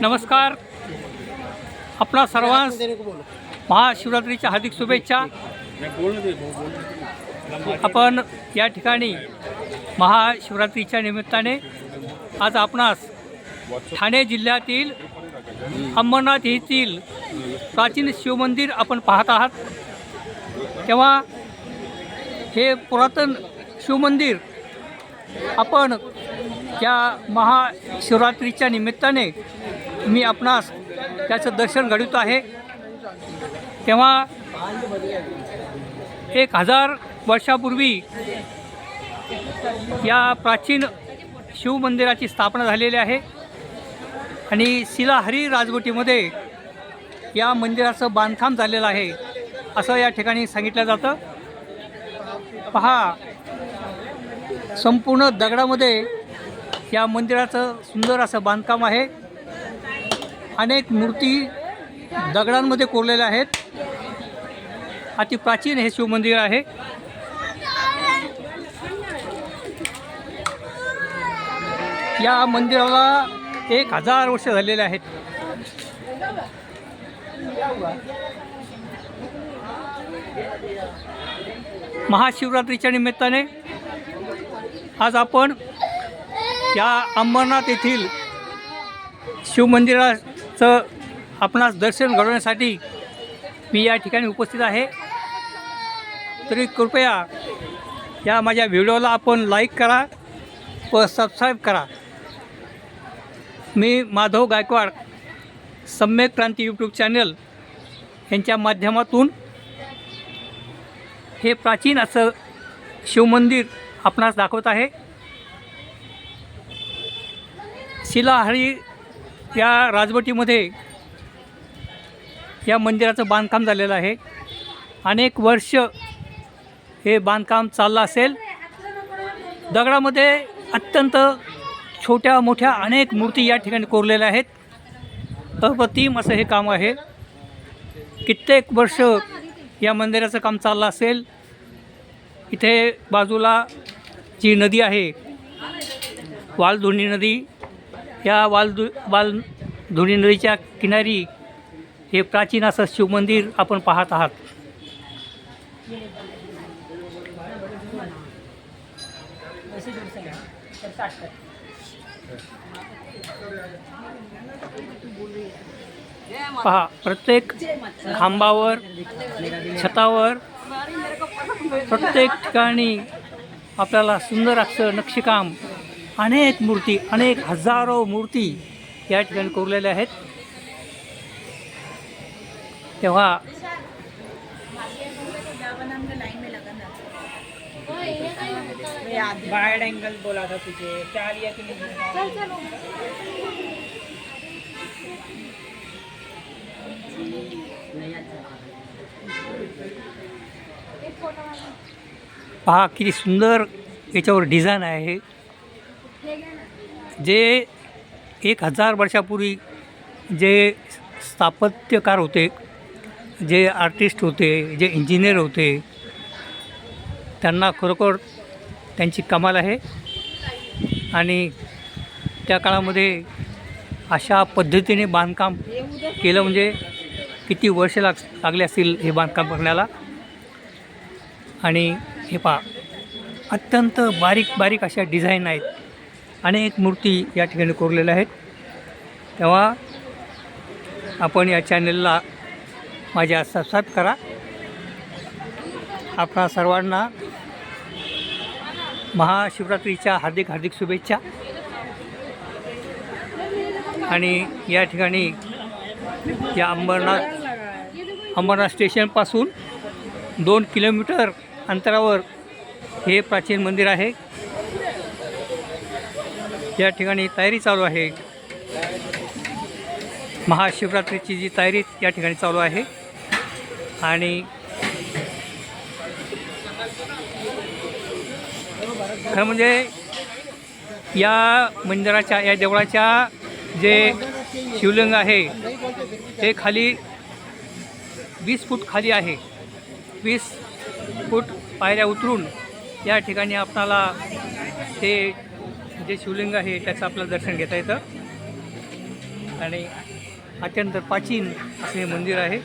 नमस्कार. आपणा सर्वांस महाशिवरात्रीच्या हार्दिक शुभेच्छा. आपण या ठिकाणी महाशिवरात्रीच्या निमित्ताने आज आपणास ठाणे जिल्ह्यातील अंबरनाथ येथील प्राचीन शिवमंदिर आपण पाहत आहात. तेव्हा हे पुरातन शिवमंदिर आपण या महाशिवरात्रीच्या निमित्ताने मी आपणास त्याचं दर्शन घडवतो आहे. तेव्हा एक हजार वर्षापूर्वी या प्राचीन शिवमंदिराची स्थापना झालेली आहे आणि शिलाहरी राजवटीमध्ये या मंदिराचं बांधकाम झालेलं आहे. असं या ठिकाणी सांगितलं जातं. पहा संपूर्ण दगडामध्ये या मंदिराचं सुंदर असं बांधकाम आहे. अनेक मूर्ती दगडांमध्ये कोरलेल्या आहेत. अति प्राचीन हे शिवमंदिर आहे. या मंदिराला एक हजार वर्ष झालेले आहेत. महाशिवरात्रीच्या निमित्ताने आज आपण या अंबरनाथ येथील शिवमंदिराचं आपणास दर्शन घडवण्यासाठी मी या ठिकाणी उपस्थित आहे. तरी कृपया या माझ्या व्हिडिओला आपण लाईक करा व सबस्क्राईब करा. मी माधव गायकवाड सम्यक क्रांती यूट्यूब चॅनल यांच्या माध्यमातून हे प्राचीन असं शिवमंदिर आपणास दाखवत आहे. शिलाहरी या राजवटीमध्ये या मंदिराचं बांधकाम झालेलं आहे. अनेक वर्ष हे बांधकाम चाललं असेल. दगडामध्ये अत्यंत छोट्या मोठ्या अनेक मूर्ती या ठिकाणी कोरलेल्या आहेत. अप्रतिम असं हे काम आहे. कित्येक वर्ष या मंदिराचं काम चाललं असेल इथे बाजूला जी नदी आहे वालधुणी नदी या वालधु वालधुणी नदीच्या किनारी हे प्राचीन असं शिवमंदिर आपण पाहत आहात. पहा प्रत्येक खांबावर छतावर प्रत्येक ठिकाणी आपल्याला सुंदर असं नक्षीकाम अनेक मूर्ती अनेक हजारो मूर्ती या ठिकाणी कोरलेल्या आहेत. तेव्हा वाइड एंगल बोला था तुझे. पहा किती सुंदर याच्यावर डिझाईन आहे. जे एक हजार वर्षापूर्वी जे स्थापत्यकार होते जे आर्टिस्ट होते जे इंजिनियर होते त्यांना खरोखर त्यांची कमाल आहे. आणि त्या काळामध्ये अशा पद्धतीने बांधकाम केलं म्हणजे किती वर्ष लाग लागले असतील हे बांधकाम करण्याला? आणि हे पहा अत्यंत बारीक बारीक अशा डिझाईन आहेत. अनेक मूर्ती या ठिकाणी कोरलेल्या आहेत. तेव्हा आपण या चॅनलला माझ्या सबस्क्राईब करा. आपणा सर्वांना महाशिवरात्रीच्या हार्दिक हार्दिक शुभेच्छा. आणि या ठिकाणी या अंबरनाथ अंबरनाथ स्टेशनपासून दोन किलोमीटर अंतरावर हे प्राचीन मंदिर आहे. या ठिकाणी तयारी चालू आहे. महाशिवरात्रीची जी तयारी या ठिकाणी चालू आहे. आणि खरं म्हणजे या मंदिराच्या या देवळाच्या जे शिवलिंग आहे ते खाली वीस फूट खाली आहे. वीस फूट पायऱ्या उतरून या ठिकाणी आपणाला ते जे शिवलिंग आहे त्याचं आपलं दर्शन घेता येतं. आणि अत्यंत प्राचीन असे हे मंदिर आहे.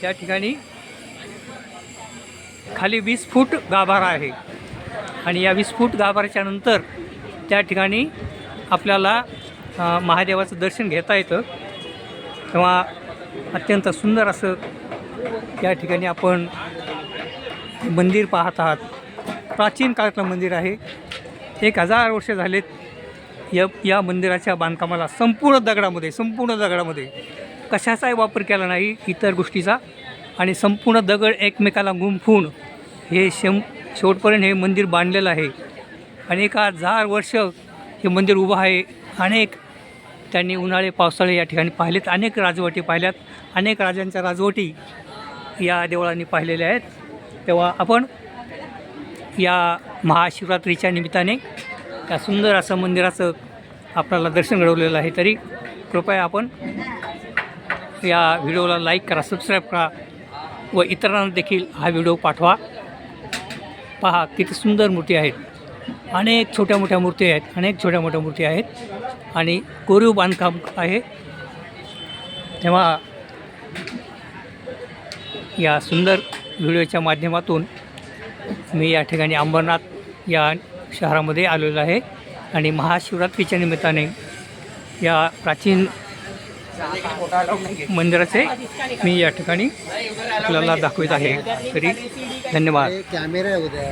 त्या ठिकाणी खाली वीस फूट गाभारा आहे. आणि या वीस फूट गाभाराच्या नंतर त्या ठिकाणी आपल्याला महादेवाचं दर्शन घेता येतं. तेव्हा अत्यंत सुंदर असं या ठिकाणी आपण मंदिर पाहत आहात. प्राचीन काळातलं मंदिर आहे. एक हजार वर्ष झालेत या या मंदिराच्या बांधकामाला संपूर्ण दगडामध्ये संपूर्ण दगडामध्ये कशाचाही वापर केला नाही इतर गोष्टीचा आणि संपूर्ण दगड एकमेकाला गुंफून हे शेम शेवटपर्यंत हे मंदिर बांधलेलं आहे. आणि एक हजार वर्ष हे मंदिर उभं आहे. अनेक त्यांनी उन्हाळे पावसाळे या ठिकाणी पाहिलेत. अनेक राजवटी पाहिल्यात. अनेक राजांच्या राजवटी या देवळांनी पाहिलेल्या आहेत. तेव्हा आपण या महाशिवरात्रीच्या निमित्ताने या सुंदर असं मंदिराचं आपल्याला दर्शन घडवलेलं आहे तरी कृपया आपण या व्हिडिओला लाईक करा सबस्क्राईब करा व इतरांना देखील हा व्हिडिओ पाठवा. पहा किती सुंदर मूर्ती आहेत. अनेक छोट्या मोठ्या मूर्ती आहेत. अनेक छोट्या मोठ्या मूर्ती आहेत. आणि कोरीव बांधकाम आहे. तेव्हा या सुंदर व्हिडिओच्या माध्यमातून मी या ठिकाणी अंबरनाथ या शहरामध्ये आलेलो आहे आणि महाशिवरात्रीच्या निमित्ताने या प्राचीन मंदिराचे मी या ठिकाणी आपल्याला दाखवित आहे. तरी धन्यवाद. कॅमेरा उद्या.